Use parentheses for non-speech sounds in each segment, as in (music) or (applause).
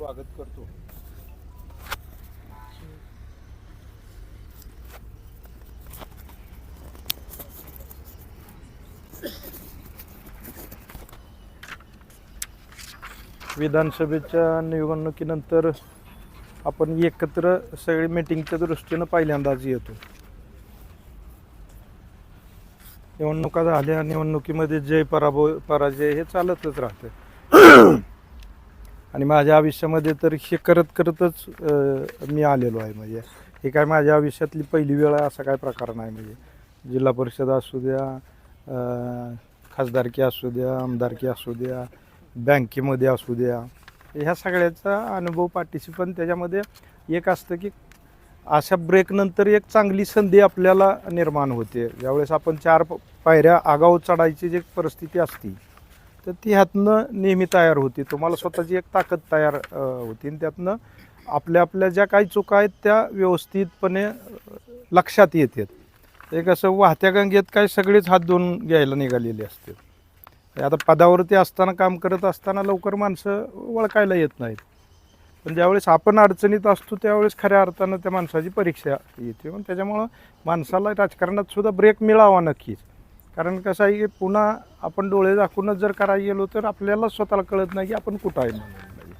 स्वागत करतो. विधानसभेच्या निवडणुकीनंतर आपण एकत्र सगळी मीटिंगच्या दृष्टीनं पहिल्यांदाच येतो. निवडणुका झाल्या निवडणुकीमध्ये जय पराभव पराजय हे चालतच राहते. आणि माझ्या आयुष्यामध्ये तर हे करत करतच मी आलेलो आहे. म्हणजे हे काय माझ्या आयुष्यातली पहिली वेळ आहे असा काय प्रकार नाही. म्हणजे जिल्हा परिषद असू द्या खासदारकी असू द्या आमदारकी असू द्या बँकेमध्ये असू द्या ह्या सगळ्याचा अनुभव पार्टिसिपंट त्याच्यामध्ये एक असतं की अशा ब्रेकनंतर एक चांगली संधी आपल्याला निर्माण होते. ज्यावेळेस आपण चार प- पायऱ्या आगाऊ चढायची जी परिस्थिती असती तर ती ह्यातनं नेहमी तयार होती. तुम्हाला स्वतःची एक ताकद तयार होती. आणि त्यातनं आपल्या आपल्या ज्या काही चुका आहेत त्या व्यवस्थितपणे लक्षात येतात. एक असं वाहत्या गंगेत काय सगळेच हात धुवून घ्यायला निघालेले असते आता पदावरती असताना काम करत असताना लवकर माणसं ओळखायला येत नाहीत. पण ज्यावेळेस आपण अडचणीत असतो त्यावेळेस खऱ्या अर्थानं त्या माणसाची परीक्षा येते. मग त्याच्यामुळं माणसाला राजकारणात सुद्धा ब्रेक मिळावा नक्कीच. कारण कसं आहे की पुन्हा आपण डोळे दाखवूनच जर करायला गेलो तर आपल्याला स्वतःला कळत नाही की आपण कुठं आहे म्हणून.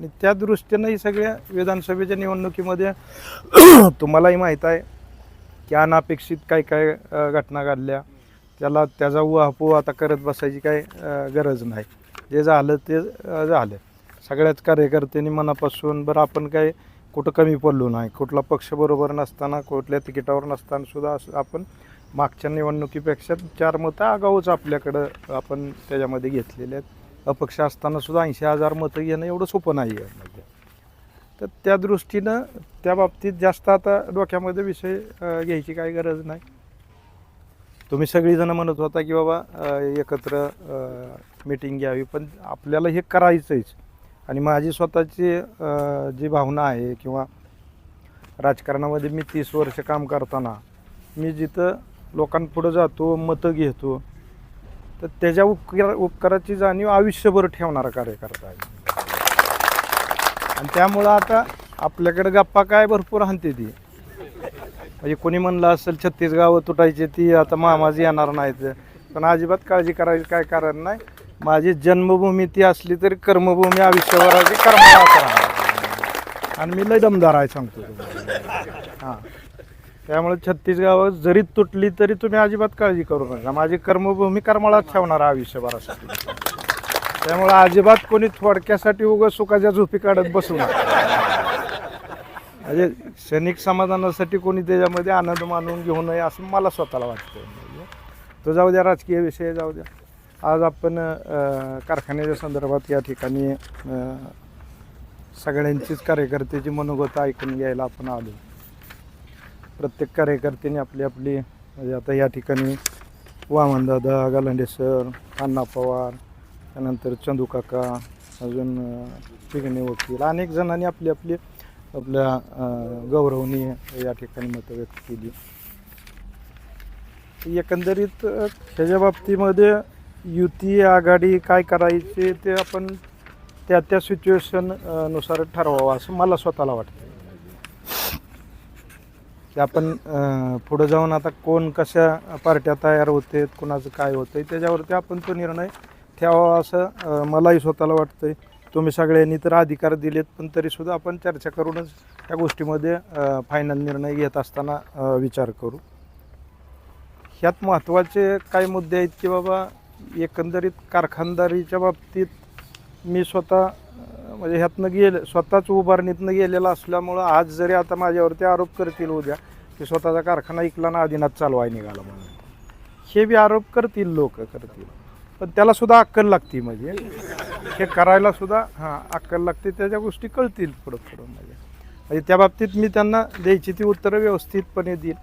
आणि त्या दृष्टीनं ही सगळ्या विधानसभेच्या निवडणुकीमध्ये (clears throat) तुम्हालाही माहीत आहे की अनापेक्षित काय काय घटना घडल्या. त्याला त्याचा उहापोह आता करत बसायची काय गरज नाही. जे झालं ते झालं. सगळ्याच कार्यकर्त्यांनी मनापासून बरं आपण काय कुठं कमी पडलो नाही. कुठला पक्ष बरोबर नसताना कुठल्या तिकिटावर नसताना सुद्धा असं आपण मागच्या निवडणुकीपेक्षा चार मतं आगाऊच आपल्याकडं आपण त्याच्यामध्ये घेतलेले आहेत. अपक्ष असताना सुद्धा ऐंशी हजार मतं घेणं एवढं सोपं नाही आहे. म्हणजे तर त्या दृष्टीनं त्या बाबतीत जास्त आता डोक्यामध्ये विषय घ्यायची काही गरज नाही. तुम्ही सगळीजणं म्हणत होता की बाबा एकत्र मीटिंग घ्यावी पण आपल्याला हे करायचंच आणि माझी स्वतःची जी भावना आहे किंवा राजकारणामध्ये मी तीस वर्ष काम करताना मी जिथं लोकांपुढं जातो मतं घेतो. तर त्याच्या उपकार उपकाराची जाणीव आयुष्यभर ठेवणारा कार्यकर्ता आहे. आणि त्यामुळं आता आपल्याकडे गप्पा काय भरपूर हानते ती. म्हणजे कोणी म्हणलं असेल छत्तीस गावं तुटायची ती आता मामाजी येणार नाहीत. पण अजिबात काळजी करायची काय कारण नाही. माझी जन्मभूमी ती असली तरी कर्मभूमी आयुष्यभराची कर्माला आणि मी लय दमदार आहे सांगतो हां. त्यामुळे छत्तीस गावं जरी तुटली तरी तुम्ही अजिबात काळजी करू नका. माझी कर्मभूमी कर्माला ठेवणार आयुष्यभरासाठी. त्यामुळे अजिबात कोणी थोडक्यासाठी उगं सुखाच्या झोपी काढत बसू नका. म्हणजे सैनिक समाधानासाठी कोणी त्याच्यामध्ये आनंद मानून घेऊ नये असं मला स्वतःला वाटतं तो जाऊ द्या राजकीय विषय जाऊ द्या. आज आपण कारखान्याच्या संदर्भात या ठिकाणी सगळ्यांचीच कार्यकर्त्याची मनोगत ऐकून घ्यायला आपण आलो. प्रत्येक कार्यकर्त्याने आपली आपली म्हणजे आता या ठिकाणी वामनदादा गालांडे सर अण्णा पवार त्यानंतर चंदू काका अजून अं, पिगणे वकील अनेक जणांनी आपली आपली आपल्या अं, गौरवनी या ठिकाणी मतं व्यक्त केली. एकंदरीत त्याच्या ह्याच्या बाबतीमध्ये युती आघाडी काय करायची ते आपण त्या त्या सिच्युएशननुसार ठरवावं असं मला स्वतःला वाटतं की आपण पुढं जाऊन आता कोण कशा पार्ट्या तयार होते कुणाचं काय होतं त्याच्यावरती आपण तो निर्णय ठेवावा असं मलाही स्वतःला वाटतंय. तुम्ही सगळ्यांनी तर अधिकार दिलेत पण तरीसुद्धा आपण चर्चा करूनच त्या गोष्टीमध्ये फायनल निर्णय घेत असताना विचार करू. ह्यात महत्त्वाचे काही मुद्दे आहेत की बाबा एकंदरीत कारखानदारीच्या बाबतीत मी स्वतः म्हणजे ह्यातनं गेले स्वतःच उभारणीतनं गेलेला असल्यामुळं आज जरी आता माझ्यावरती आरोप करतील उद्या की स्वतःचा कारखाना इकला ना आदिनाथ चालवाय निघाला म्हणून. हे बी आरोप करतील लोक करतील. पण त्याला सुद्धा अक्कल लागते म्हणजे. हे करायला सुद्धा हां अक्कल लागते त्याच्या गोष्टी कळतील पुढं पुढं म्हणजे. म्हणजे त्या बाबतीत मी त्यांना द्यायची ती उत्तरं व्यवस्थितपणे देईल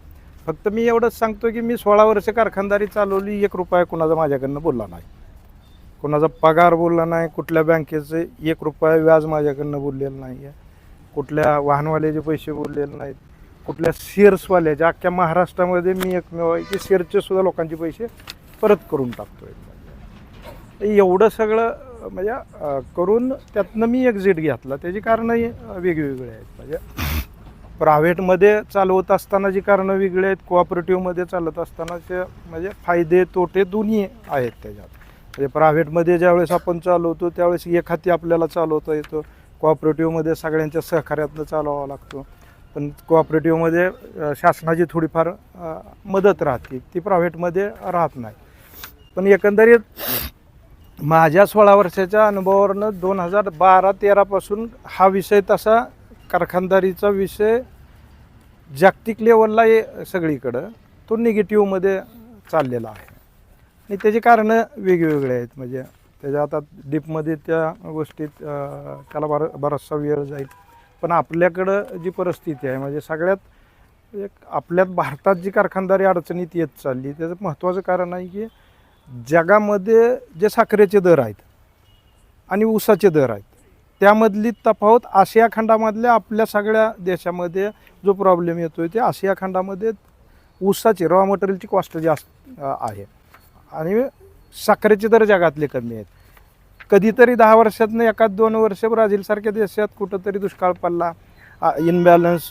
फक्त मी एवढंच सांगतो की मी सोळा वर्ष कारखानदारी चालवली एक रुपया कुणाचा माझ्याकडनं बोलला नाही. कुणाचा पगार बोलला नाही कुठल्या बँकेचं एक रुपया व्याज माझ्याकडनं बोललेलं नाही आहे कुठल्या वाहनवाल्याचे पैसे बोललेले नाहीत. कुठल्या शेअर्सवाल्याचे अख्ख्या महाराष्ट्रामध्ये मी एकमेव आहे की शेअरचे सुद्धा लोकांचे पैसे परत करून टाकतो म्हणजे एवढं सगळं म्हणजे करून त्यातनं मी एक्झिट घेतला. त्याची कारणंही वेगवेगळी आहेत. म्हणजे प्रायव्हेटमध्ये चालवत असताना जी कारणं वेगळी आहेत कोऑपरेटिव्हमध्ये चालत असताना ते म्हणजे फायदे तोटे दोन्ही आहेत त्याच्यात. म्हणजे प्रायव्हेटमध्ये ज्यावेळेस आपण चालवतो त्यावेळेस एक हाती आपल्याला चालवता येतं. कोऑपरेटिव्हमध्ये सगळ्यांच्या सहकार्यातनं चालवावा लागतो. पण कोऑपरेटिव्हमध्ये शासनाची थोडीफार मदत राहते. ती प्रायव्हेटमध्ये राहत नाही. पण एकंदरीत माझ्या सोळा वर्षाच्या अनुभवावरनं दोन हजार बारा तेरापासून हा विषय तसा कारखानदारीचा विषय जागतिक लेवलला ये सगळीकडं. तो निगेटिव्हमध्ये चाललेला आहे. आणि त्याची कारणं वेगवेगळे आहेत. म्हणजे त्याच्या आता डीपमध्ये त्या गोष्टीत त्याला बरा बराचसा वेळ जाईल. पण आपल्याकडं जी परिस्थिती आहे म्हणजे सगळ्यात एक आपल्यात भारतात जी कारखानदारी अडचणीत येत चालली त्याचं महत्त्वाचं कारण आहे की जगामध्ये जे साखरेचे दर आहेत आणि ऊसाचे दर आहेत त्यामधली तफावत आशिया खंडामधल्या आपल्या सगळ्या देशामध्ये जो प्रॉब्लेम येतो आहे ते आशिया खंडामध्ये ऊसाची रॉ मटेरियलची कॉस्ट जास्त आहे. आणि साखरेचे दर जगातले कमी आहेत. कधीतरी दहा वर्षातनं एखाद दोन वर्ष ब्राझीलसारख्या देशात कुठंतरी दुष्काळ पडला. इनबॅलन्स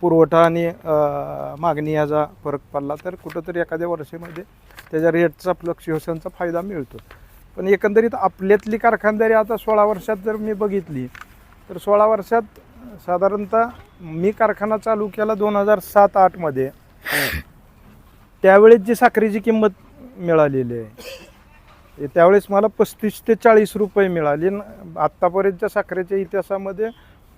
पुरवठा आणि मागणी याचा फरक पडला. तर कुठंतरी एखाद्या वर्षामध्ये त्याच्या रेटचा फ्लक्च्युएशनचा फायदा मिळतो. पण एकंदरीत आपल्यातली कारखानदारी आता सोळा वर्षात जर मी बघितली तर सोळा वर्षात साधारणतः मी कारखाना चालू केला दोन हजार सात आठमध्ये. त्यावेळेस जी साखरेची किंमत मिळालेली आहे त्यावेळेस मला पस्तीस ते चाळीस रुपये मिळाले. न आत्तापर्यंतच्या साखरेच्या इतिहासामध्ये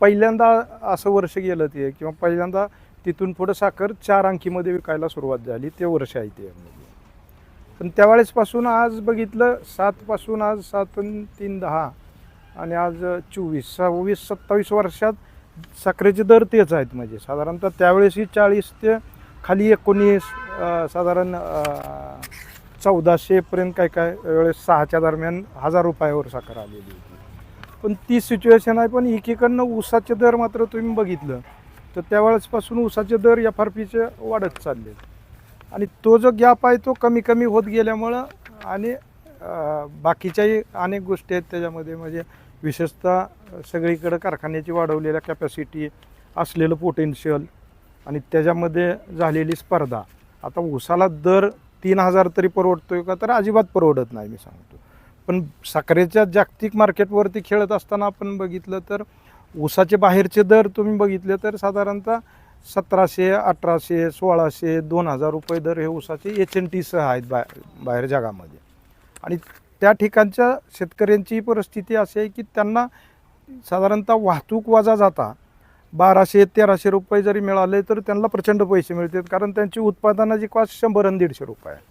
पहिल्यांदा असं वर्ष गेलं ते किंवा पहिल्यांदा तिथून पुढं साखर चार अंकीमध्ये विकायला सुरुवात झाली ते वर्ष आहे ते. पण त्यावेळेसपासून आज बघितलं सातपासून आज सात तीन दहा आणि आज चोवीस सव्वीस सत्तावीस वर्षात साखरेचे दर तेच आहेत म्हणजे. साधारणतः त्यावेळेसही चाळीस ते खाली एकोणीस साधारण चौदाशेपर्यंत काय काय वेळेस सहाच्या दरम्यान हजार रुपयावर साखर आलेली होती. पण ती सिच्युएशन आहे पण एकीकडनं ऊसाचे दर मात्र तुम्ही बघितलं तर त्यावेळेसपासून ऊसाचे दर एफ आर पीचे वाढत चालले. आणि तो जो गॅप आहे तो कमी कमी होत गेल्यामुळं आणि बाकीच्याही अनेक गोष्टी आहेत त्याच्यामध्ये म्हणजे विशेषतः सगळीकडं कारखान्याची वाढवलेल्या कॅपॅसिटी असलेलं पोटेन्शियल आणि त्याच्यामध्ये झालेली स्पर्धा. आता ऊसाला दर तीन हजार तरी परवडतोय का? तर अजिबात परवडत नाही मी सांगतो. पण साखरेच्या जागतिक मार्केटवरती खेळत असताना आपण बघितलं तर ऊसाचे बाहेरचे दर तुम्ही बघितले तर साधारणतः सतराशे अठराशे सोळाशे दोन हजार रुपये दर हे ऊसाचे एच एन टीसह आहेत बा बाहेर जगामध्ये. आणि त्या ठिकाणच्या शेतकऱ्यांची परिस्थिती अशी आहे की त्यांना साधारणतः वाहतूक वजा जाता बाराशे तेराशे रुपये जरी मिळाले तर त्यांना प्रचंड पैसे मिळतात. कारण त्यांची उत्पादनाची कॉस्ट शंभर आणि दीडशे रुपये आहे.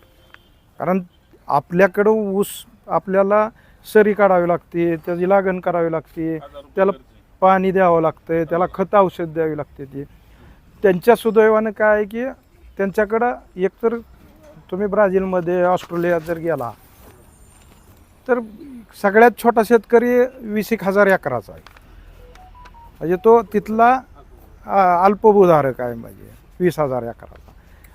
कारण आपल्याकडं ऊस आपल्याला सरी काढावी लागते त्याची लागण करावी लागते त्याला पाणी द्यावं लागतं त्याला खत औषध द्यावी लागते ती. त्यांच्या सुदैवानं काय आहे की त्यांच्याकडं एकतर तुम्ही ब्राझीलमध्ये ऑस्ट्रेलियात जर गेला तर सगळ्यात छोटा शेतकरी वीस एक हजार एकराचा आहे. म्हणजे तो तिथला अल्पभूधारक आहे म्हणजे वीस हजार एकराचा.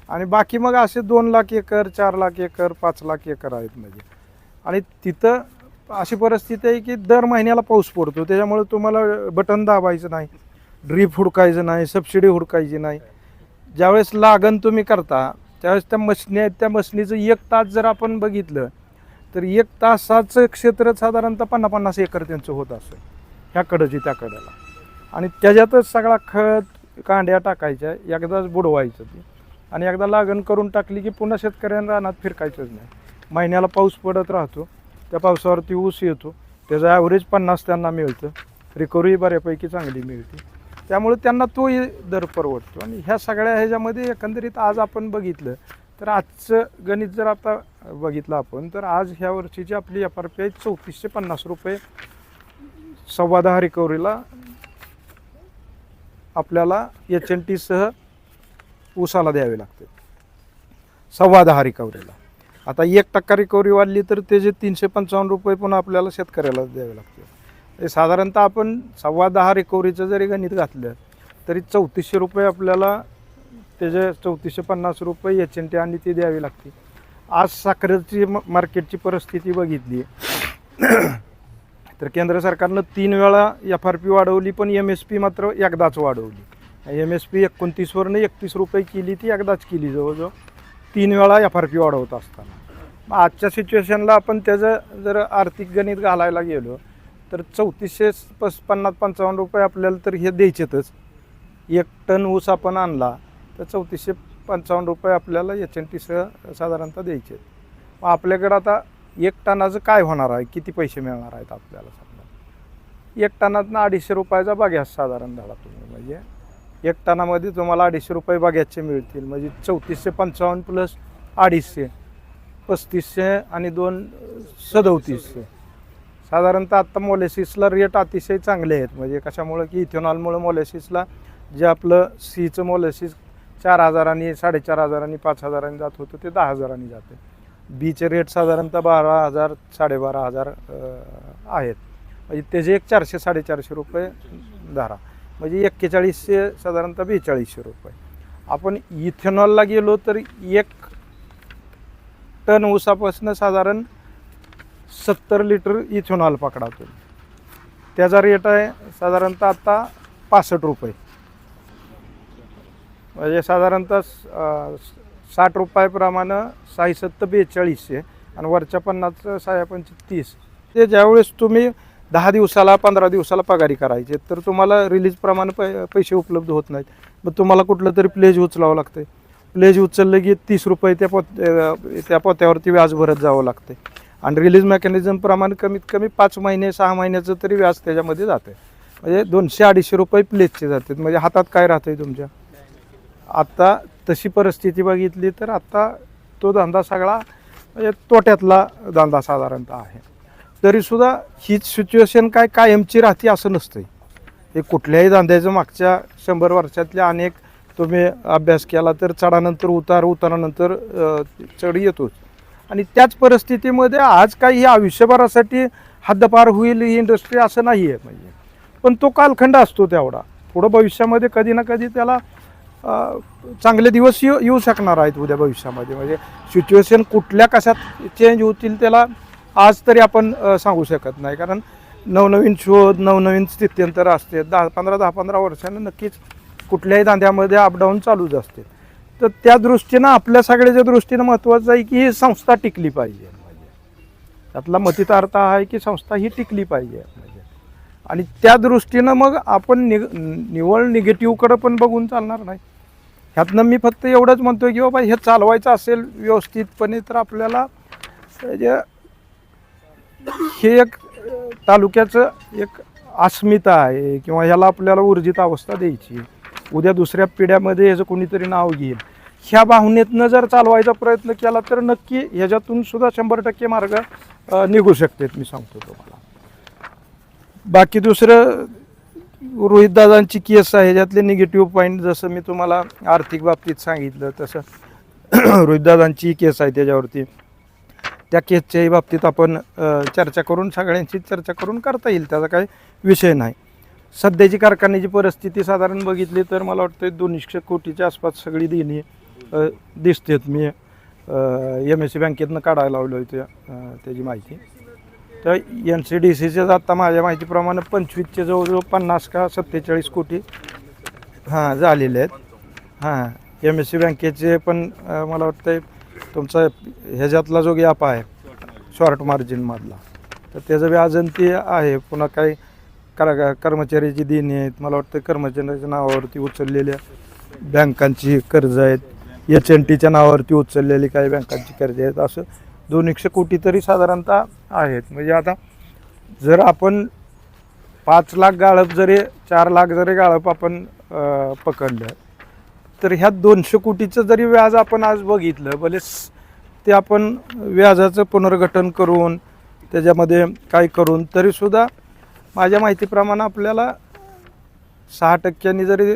आणि बाकी मग असे दोन लाख एकर चार लाख एकर पाच लाख एकर आहेत म्हणजे. आणि तिथं अशी परिस्थिती आहे की दर महिन्याला पाऊस पडतो. त्याच्यामुळे तुम्हाला बटन दाबायचं नाही ड्रीप हुडकायचं नाही सबसिडी हुडकायची नाही. ज्यावेळेस लागण तुम्ही करता त्यावेळेस त्या मशनी आहेत त्या मशनीचं एक तास जर आपण बघितलं तर एक तासाचं क्षेत्र साधारणतः पन्नास पन्नास एकर त्यांचं होत असं. ह्या जी त्या कडेला आणि त्याच्यातच सगळा खत कांड्या टाकायच्या एकदाच बुडवायचं ते. आणि एकदा लागण करून टाकली की पुन्हा शेतकऱ्यांना रानात फिरकायचंच नाही. महिन्याला पाऊस पडत राहतो त्या पावसावरती ऊस येतो त्याचं ॲव्हरेज पन्नास त्यांना मिळतं रिकव्हरी बऱ्यापैकी चांगली मिळते. त्यामुळे त्यांना तोही दर परवडतो. आणि ह्या सगळ्या ह्याच्यामध्ये एकंदरीत आज आपण बघितलं तर आजचं गणित जर आता बघितलं आपण तर आज ह्या वर्षीची आपली एफ आर पी आहे चौतीसशे पन्नास रुपये सव्वा दहा रिकव्हरीला आपल्याला एच एन टीसह ऊसाला द्यावे लागते. सव्वा दहा रिकव्हरीला. आता एक टक्का रिकव्हरी वाढली तर त्याचे तीनशे पंचावन्न रुपये पण आपल्याला शेतकऱ्याला द्यावे लागते. साधारणतः आपण सव्वा दहा रिकव्हरीचं जरी गणित घातलं तरी चौतीसशे रुपये आपल्याला त्याचे चौतीसशे पन्नास रुपये एच एन टी आणि ती द्यावी लागते. आज साखरेची म- मार्केटची परिस्थिती बघितली. तर केंद्र सरकारनं तीन वेळा एफ आर पी वाढवली पण एम एस पी मात्र एकदाच वाढवली. एम एस पी एकोणतीसवरनं एकतीस रुपये केली ती एकदाच केली जवळजवळ. तीन वेळा एफ आर पी वाढवत असताना. मग आजच्या सिच्युएशनला आपण त्याचं जर आर्थिक गणित घालायला गेलो तर चौतीसशे पस पन्नास पंचावन्न रुपये आपल्याला तर हे द्यायचेतच. एक टन ऊस आपण आणला तर चौतीसशे पंचावन्न रुपये आपल्याला एच एन टीसह साधारणतः द्यायचे मग आपल्याकडं आता एक टनाचं काय होणार आहे? किती पैसे मिळणार आहेत आपल्याला समजा? एक टनातनं अडीचशे रुपयाचा बाग्यास साधारण धडा तुम्ही. म्हणजे एक टनामध्ये तुम्हाला अडीचशे रुपये बाग्याचे मिळतील. म्हणजे चौतीसशे पंचावन्न प्लस अडीचशे पस्तीसशे आणि दोन सदोतीसशे. साधारणतः आत्ता मोलेसिसला रेट अतिशय चांगले आहेत. म्हणजे कशामुळं की इथेनॉलमुळं मोलेसिसला जे आपलं सीचं मोलेसिस चार हजारांनी साडेचार हजारांनी पाच हजारांनी जात होतं ते दहा हजारांनी जाते. बीचे रेट साधारणतः बारा हजार साडेबारा हजार आहेत. म्हणजे त्याचे एक चारशे साडेचारशे रुपये धरा. म्हणजे एक्केचाळीसशे साधारणतः बेचाळीसशे रुपये. आपण इथेनॉलला गेलो तर एक टन ऊसापासून साधारण सत्तर लिटर इथेनॉल पकडातो त्याचा रेट आहे साधारणतः आत्ता पासष्ट रुपये. म्हणजे साधारणतः साठ रुपयाप्रमाणे साई सत्तर बेचाळीसशे आणि वरच्या पन्नासचं सहा पंच तीस ते ज्यावेळेस तुम्ही दहा दिवसाला पंधरा दिवसाला पगारी करायचे तर तुम्हाला रिलीजप्रमाणे पै पैसे उपलब्ध होत नाहीत. मग तुम्हाला कुठलं तरी प्लेज उचलावं लागतं प्लेज उचललं की तीस रुपये त्या पोत त्या पोत्यावरती व्याज भरत जावं लागते आणि रिलीज मेकॅनिझमप्रमाणे कमीत कमी पाच महिने सहा महिन्याचं तरी व्याज त्याच्यामध्ये जाते म्हणजे दोनशे अडीचशे रुपये प्लेजचे जातात. म्हणजे हातात काय राहतंय तुमच्या? आत्ता तशी परिस्थिती बघितली तर आत्ता तो धंदा सगळा म्हणजे तोट्यातला धंदा साधारणतः आहे. तरीसुद्धा हीच सिच्युएशन काय कायमची राहते असं नसतं हे कुठल्याही धंद्याचं मागच्या शंभर वर्षातल्या अनेक तुम्ही अभ्यास केला तर चढानंतर उतार उतारानंतर चढ येतोच. आणि त्याच परिस्थितीमध्ये आज काही ही आयुष्यभरासाठी हद्दपार होईल ही इंडस्ट्री असं नाही आहे म्हणजे. पण तो कालखंड असतो तेवढा. पुढं भविष्यामध्ये कधी ना कधी त्याला चांगले दिवस येऊ येऊ शकणार आहेत उद्या भविष्यामध्ये. म्हणजे सिच्युएशन कुठल्या कशात चेंज होतील त्याला आज तरी आपण सांगू शकत नाही. कारण नवनवीन शोध नवनवीन स्थित्यंतर असते. दहा पंधरा दहा पंधरा वर्षानं नक्कीच कुठल्याही धांद्यामध्ये अपडाऊन चालूच असते. तर त्या दृष्टीनं आपल्या सगळ्याच्या दृष्टीनं महत्त्वाचं आहे की ही संस्था टिकली पाहिजे. म्हणजे त्यातला मतीत अर्थ हा आहे की संस्था ही टिकली पाहिजे. म्हणजे आणि त्या दृष्टीनं मग आपण निग निवळ निगेटिव्हकडं पण बघून चालणार नाही. ह्यातनं मी फक्त एवढंच म्हणतो की बाबा हे चालवायचं असेल व्यवस्थितपणे तर आपल्याला हे एक तालुक्याचं एक अस्मिता आहे किंवा ह्याला आपल्याला ऊर्जित अवस्था द्यायची. उद्या दुसऱ्या पिढ्यामध्ये ह्याचं कोणीतरी नाव घेईल. ह्या भावनेतनं जर चालवायचा प्रयत्न केला तर नक्की ह्याच्यातून सुद्धा शंभर टक्के मार्ग निघू शकतात मी सांगतो तुम्हाला. बाकी दुसरं रोहितदादांची केस आहे ज्यातले निगेटिव्ह पॉईंट जसं मी तुम्हाला आर्थिक बाबतीत सांगितलं तसं (clears throat) रोहितदादांची केस आहे त्याच्यावरती. त्या केसच्याही बाबतीत आपण चर्चा करून सगळ्यांची चर्चा करून करता येईल त्याचा काही विषय नाही. सध्याची कारखान्याची परिस्थिती साधारण बघितली तर मला वाटतं दोनशे कोटीच्या आसपास सगळी देणी दिसतेत. मी एम एस सी बँकेतनं काढायला लावलं होतं त्याची माहिती. तर एन सी डी सीचे आता माझ्या माहितीप्रमाणे पंचवीसचे जवळजवळ पन्नास का सत्तेचाळीस कोटी हां झालेले आहेत. हां एम एस सी बँकेचे पण मला वाटतं तुमचा ह्याच्यातला जो गॅप आहे शॉर्ट मार्जिनमधला तर त्याचं व्याजन ते आहे. पुन्हा काही कर कर्मचाऱ्याची देणी आहेत मला वाटतं कर्मचाऱ्याच्या नावावरती उचललेल्या बँकांची कर्ज आहेत. एच एन टीच्या नावावरती उचललेली काही बँकांची कर्ज आहेत. असं दोन एकशे कोटी तरी साधारणतः आहेत. म्हणजे आता जर आपण पाच लाख गाळप जरी चार लाख जरी गाळप आपण पकडलं तर ह्या दोनशे कोटीचं जरी व्याज आपण आज बघितलं भले ते आपण व्याजाचं पुनर्गठन करून त्याच्यामध्ये काय करून तरीसुद्धा माझ्या माहितीप्रमाणे आपल्याला सहा टक्क्यांनी जरी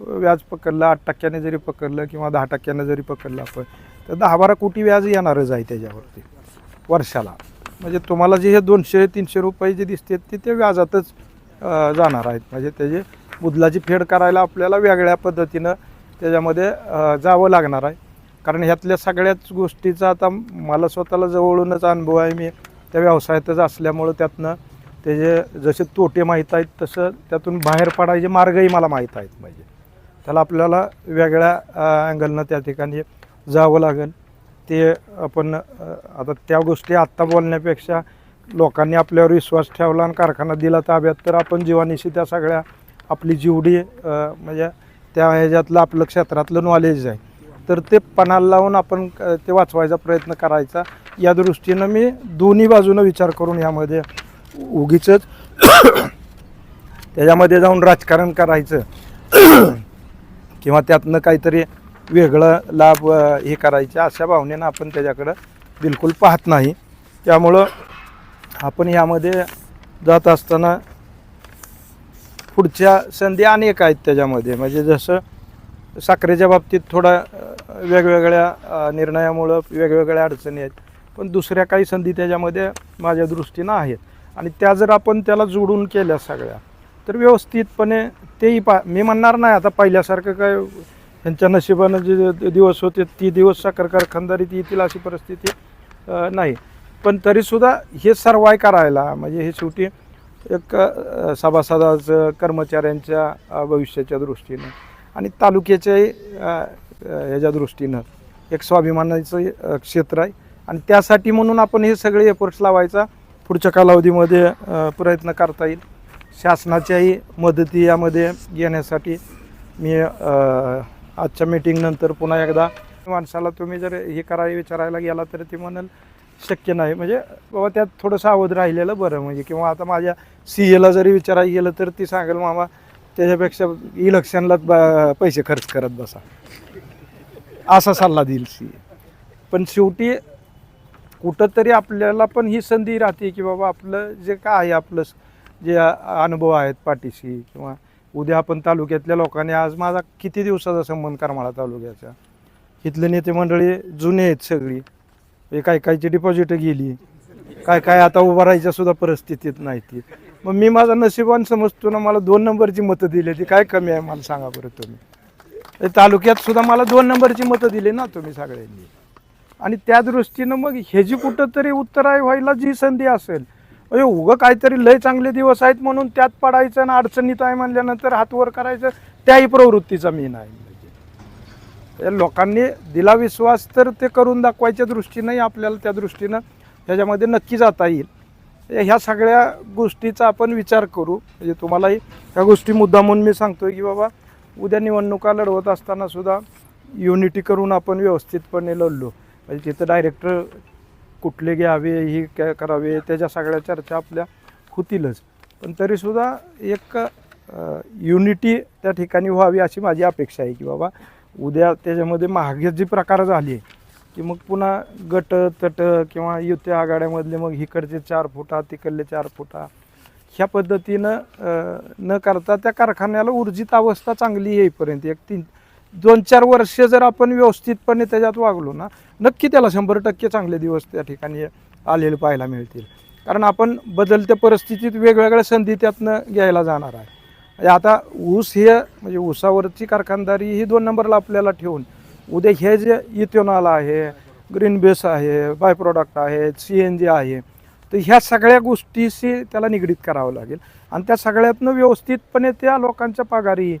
व्याज पकडलं आठ टक्क्याने जरी पकडलं किंवा दहा टक्क्यानं जरी पकडलं आपण तर दहा बारा कोटी व्याज येणारच आहे त्याच्यावरती वर्षाला. म्हणजे तुम्हाला जे हे दोनशे तीनशे रुपये जे दिसते ते ते व्याजातच जाणार आहेत. म्हणजे त्याची मुदलाची फेड करायला आपल्याला वेगळ्या पद्धतीनं त्याच्यामध्ये जावं लागणार आहे. कारण ह्यातल्या सगळ्याच गोष्टीचा आता मला स्वतःला जवळूनच अनुभव आहे. मी त्या व्यवसायातच असल्यामुळं त्यातनं त्याचे जसे तोटे माहीत आहेत तसं त्यातून बाहेर पडायचे मार्गही मला माहीत आहेत. म्हणजे त्याला आपल्याला वेगळ्या अँगलनं त्या ठिकाणी जावं लागेल. ते आपण आता त्या गोष्टी आत्ता बोलण्यापेक्षा लोकांनी आपल्यावर विश्वास ठेवला आणि कारखाना दिला ताब्यात तर आपण जीवानिशी त्या सगळ्या आपली जेवढी म्हणजे त्या ह्याच्यातलं आपलं क्षेत्रातलं नॉलेज आहे. तर ते पणाला लावून आपण ते वाचवायचा प्रयत्न करायचा. या दृष्टीनं मी दोन्ही बाजूनं विचार करून यामध्ये उगीच (coughs) त्याच्यामध्ये जाऊन राजकारण करायचं. (coughs) किंवा त्यातनं काहीतरी वेगळं लाभ हे करायचे. अशा भावनेनं आपण त्याच्याकडं बिलकुल पाहत नाही. त्यामुळं आपण यामध्ये जात असताना पुढच्या संधी अनेक आहेत त्याच्यामध्ये. म्हणजे जसं साखरेच्या बाबतीत थोडा वेगवेगळ्या निर्णयामुळं वेगवेगळ्या अडचणी आहेत. पण दुसऱ्या काही संधी त्याच्यामध्ये माझ्या दृष्टीनं आहेत. आणि त्या जर आपण त्याला जोडून केल्या सगळ्या तर व्यवस्थितपणे तेही पा मी म्हणणार नाही आता पहिल्यासारखं काय त्यांच्या नशिबानं जे दिवस होते ती दिवस साखर कारखानदारीत येतील अशी परिस्थिती नाही. पण तरीसुद्धा हे सर्वाय करायला म्हणजे हे शेवटी एक सभासदाचं कर्मचाऱ्यांच्या भविष्याच्या दृष्टीनं आणि तालुक्याच्याही ह्याच्या दृष्टीनं एक स्वाभिमानाचं क्षेत्र आहे. आणि त्यासाठी म्हणून आपण हे सगळे एफर्ट्स लावायचा पुढच्या कालावधीमध्ये प्रयत्न करता येईल. शासनाच्याही मदती यामध्ये घेण्यासाठी मी आजच्या मीटिंगनंतर पुन्हा एकदा. माणसाला तुम्ही जर हे करायला विचारायला गेला तर ती म्हणाल शक्य नाही. म्हणजे बाबा त्यात थोडंसं अवध राहिलेलं बरं म्हणजे. किंवा आता माझ्या सी एला जरी विचारायला गेलं तर ती सांगेल मामा त्याच्यापेक्षा इलेक्शनलाच ब- पैसे खर्च करत बसा. असा सल्ला देईल सी पण शेवटी कुठंतरी आपल्याला पण ही संधी राहते की बाबा आपलं जे काय आहे आपलं जे अनुभव आहेत पाठीशी किंवा उद्या आपण तालुक्यातल्या लोकांनी आज माझा किती दिवसाचा संबंध करमाळा तालुक्याचा? इथले नेते मंडळी जुने आहेत सगळी. हे काय कायची डिपॉझिट गेली. काय काय आता उभं राहायच्या सुद्धा परिस्थितीत नाही ती. मग मी माझा नशिबान समजतो ना मला दोन नंबरची मतं दिली ती. काय कमी आहे मला सांगा बरं तुम्ही. हे तालुक्यात सुद्धा मला दोन नंबरची मतं दिली ना तुम्ही सगळ्यांनी. आणि त्या दृष्टीनं मग ह्याची कुठंतरी उत्तराय व्हायला जी संधी असेल म्हणजे उगं काहीतरी लय चांगले दिवस आहेत म्हणून त्यात पडायचं आणि अडचणीत आहे म्हणल्यानंतर हातवर करायचं त्याही प्रवृत्तीचा मी नाही. या लोकांनी दिला विश्वास तर ते करून दाखवायच्या दृष्टीनंही आपल्याला त्या दृष्टीनं ह्याच्यामध्ये नक्की जाता येईल. ह्या सगळ्या गोष्टीचा आपण विचार करू. म्हणजे तुम्हालाही ह्या गोष्टी मुद्दा म्हणून मी आहे की बाबा उद्या निवडणुका लढवत असताना सुद्धा युनिटी करून आपण व्यवस्थितपणे लढलो. म्हणजे तिथं डायरेक्टर कुठले घ्यावे ही काय करावे त्याच्या सगळ्या चर्चा आपल्या होतीलच. पण तरीसुद्धा एक युनिटी त्या ठिकाणी व्हावी अशी माझी अपेक्षा आहे की बाबा उद्या त्याच्यामध्ये महागे जी प्रकार झाले की मग पुन्हा गट तट किंवा युती आघाड्यामधले मग इकडचे चार फुटा तिकडले चार फुटा ह्या पद्धतीनं न करता त्या कारखान्याला ऊर्जित अवस्था चांगली येईपर्यंत एक तीन दोन चार वर्ष जर आपण व्यवस्थितपणे त्याच्यात वागलो ना नक्की त्याला शंभर टक्के चांगले दिवस त्या ठिकाणी आलेले पाहायला मिळतील. कारण आपण बदलत्या परिस्थितीत वेगवेगळ्या संधी त्यातनं घ्यायला जाणार आहे. म्हणजे आता ऊस हे म्हणजे ऊसावरची कारखानदारी ही दोन नंबरला आपल्याला ठेवून उद्या हे जे इथेनॉल आहे ग्रीन बेस आहे बाय प्रोडक्ट आहे सी एन जी आहे तर ह्या सगळ्या गोष्टीशी त्याला निगडीत करावं लागेल. आणि त्या सगळ्यातनं व्यवस्थितपणे त्या लोकांच्या पगारी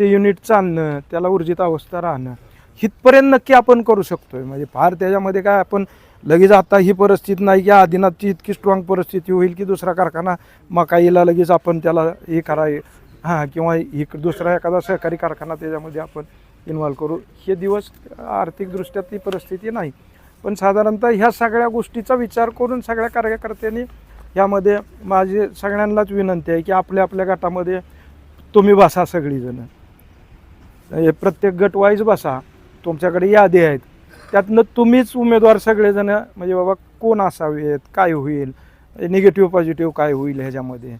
ते युनिट चालणं त्याला ऊर्जित अवस्था राहणं हितपर्यंत नक्की आपण करू शकतोय. म्हणजे फार त्याच्यामध्ये काय आपण लगेच आता ही परिस्थिती नाही की आदिनाथची इतकी स्ट्रॉंग परिस्थिती होईल की दुसरा कारखाना मकाईला लगेच आपण त्याला हे कराय हां किंवा इक दुसरा एखादा सहकारी कारखाना त्याच्यामध्ये आपण इन्व्हॉल्व करू. हे दिवस आर्थिकदृष्ट्या ती परिस्थिती नाही. पण साधारणतः ह्या सगळ्या गोष्टीचा विचार करून सगळ्या कार्यकर्त्यांनी यामध्ये माझी सगळ्यांनाच विनंती आहे की आपल्या आपल्या गटामध्ये तुम्ही बसा सगळीजणं. हे प्रत्येक गट वाईज बसा. तुमच्याकडे यादी आहेत. त्यातनं तुम्हीच उमेदवार सगळेजण म्हणजे बाबा कोण असावेत काय होईल? निगेटिव्ह पॉझिटिव्ह काय होईल ह्याच्यामध्ये?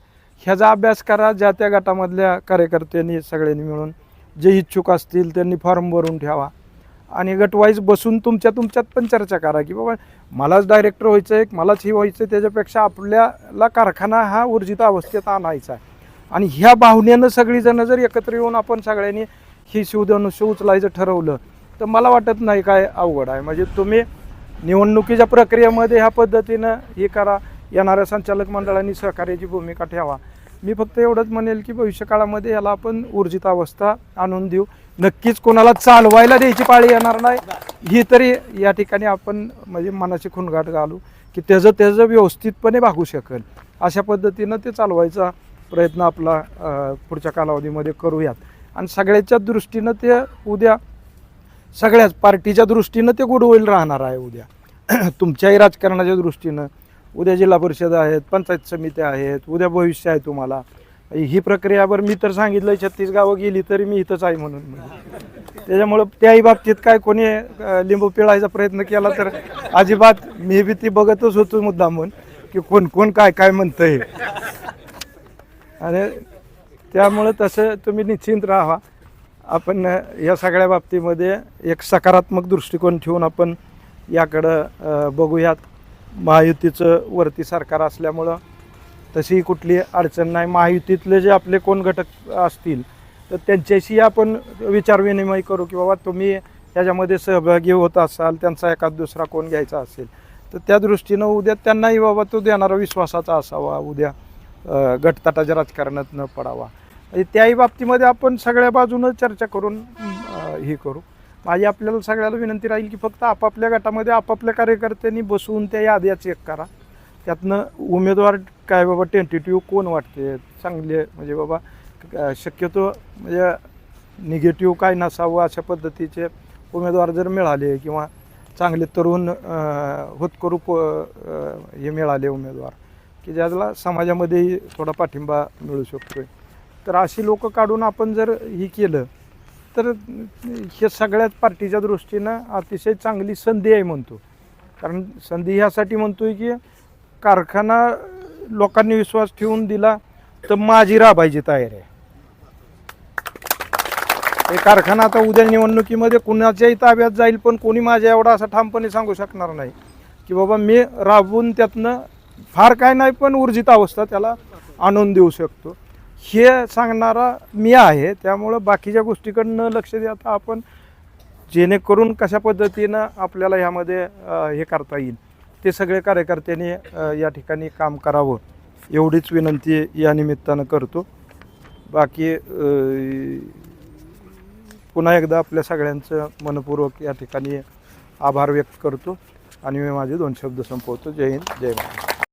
ह्याचा अभ्यास करा ज्या त्या गटामधल्या कार्यकर्त्यांनी सगळ्यांनी मिळून जे इच्छुक असतील त्यांनी फॉर्म भरून ठेवा. आणि गटवाईज बसून तुमच्या तुमच्यात पण चर्चा करा की बाबा मलाच डायरेक्टर व्हायचं आहे मलाच हे व्हायचं आहे त्याच्यापेक्षा आपल्याला कारखाना हा ऊर्जित अवस्थेत आणायचा आहे. आणि ह्या भावनेनं सगळीजणं जर एकत्र येऊन आपण सगळ्यांनी ही शिवधनुष्य उचलायचं ठरवलं तर मला वाटत नाही काय अवघड आहे. म्हणजे तुम्ही निवडणुकीच्या प्रक्रियेमध्ये ह्या पद्धतीनं हे करा येणाऱ्या संचालक मंडळांनी सहकार्याची भूमिका ठेवा. मी फक्त एवढंच म्हणेल की भविष्यकाळामध्ये याला आपण ऊर्जित अवस्था आणून देऊ. नक्कीच कोणाला चालवायला द्यायची पाळी येणार नाही. ही तरी या ठिकाणी आपण म्हणजे मनाची खुणगाट घालू की त्याचं त्याचं व्यवस्थितपणे भागू शकेल. अशा पद्धतीनं ते चालवायचा प्रयत्न आपला पुढच्या कालावधीमध्ये करूयात. आणि सगळ्याच्या दृष्टीनं ते उद्या सगळ्याच पार्टीच्या दृष्टीनं ते गुड राहणार आहे उद्या. (clears throat) तुमच्याही राजकारणाच्या दृष्टीनं उद्या जिल्हा परिषद आहेत पंचायत समित्या आहेत उद्या भविष्य आहे तुम्हाला. ही प्रक्रियावर मी तर सांगितलं छत्तीस गावं गेली तरी मी इथंच आहे म्हणून. त्याच्यामुळं त्याही बाबतीत काय कोणी लिंबू पिळायचा प्रयत्न केला तर अजिबात मी बी ती बघतच होतो मुद्दा म्हणून की कोण कोण काय काय म्हणतंय. आणि त्यामुळं तसं तुम्ही निश्चिंत राहा. आपण या सगळ्या बाबतीमध्ये एक सकारात्मक दृष्टिकोन ठेवून आपण याकडं बघूयात. महायुतीचं वरती सरकार असल्यामुळं तशी कुठली अडचण नाही. महायुतीतले जे आपले कोण घटक असतील तर त्यांच्याशी आपण विचारविनिमय करू की बाबा तुम्ही त्याच्यामध्ये सहभागी होत असाल त्यांचा एखाद दुसरा कोण घ्यायचा असेल तर त्या दृष्टीनं उद्या त्यांनाही बाबा तो देणारा विश्वासाचा असावा. उद्या अ, गटतटाच्या राजकारणात न पडावा. म्हणजे त्याही बाबतीमध्ये आपण सगळ्या बाजूनं चर्चा करून हे करू. माझी आपल्याला सगळ्याला विनंती राहील की फक्त आपापल्या गटामध्ये आपापल्या कार्यकर्त्यांनी बसवून त्या याद्या चेक करा. त्यातनं उमेदवार काय बाबा टेंटेटिव्ह कोण वाटते चांगले म्हणजे बाबा शक्यतो म्हणजे निगेटिव्ह काय नसावं अशा पद्धतीचे उमेदवार जर मिळाले किंवा चांगले तरुण होतकरूप होतकरू प हे मिळाले उमेदवार की ज्याला समाजामध्येही थोडा पाठिंबा मिळू शकतोय. तर अशी लोक काढून आपण जर ही केलं तर हे सगळ्याच पार्टीच्या दृष्टीनं अतिशय चांगली संधी आहे म्हणतो. कारण संधी ह्यासाठी म्हणतोय की कारखाना लोकांनी विश्वास ठेवून दिला तर माझी राबायची तयारी आहे. हे कारखाना आता उद्या निवडणुकीमध्ये कुणाच्याही ताब्यात जाईल पण कोणी माझ्या एवढा असा ठामपणे सांगू शकणार नाही. की बाबा मी राबून त्यातनं फार काय नाही पण ऊर्जित अवस्था त्याला आणून देऊ शकतो. हे सांगणारा मी आहे त्यामुळं बाकीच्या गोष्टीकडनं लक्ष देता आपण जेणेकरून कशा पद्धतीनं आपल्याला ह्यामध्ये हे करता येईल. ते सगळे कार्यकर्त्यांनी या ठिकाणी काम करावं एवढीच विनंती या निमित्तानं करतो. बाकी पुन्हा एकदा आपल्या सगळ्यांचं मनपूर्वक या ठिकाणी आभार व्यक्त करतो. आणि मी माझे दोन शब्द संपवतो. जय हिंद जय महाराष्ट्र.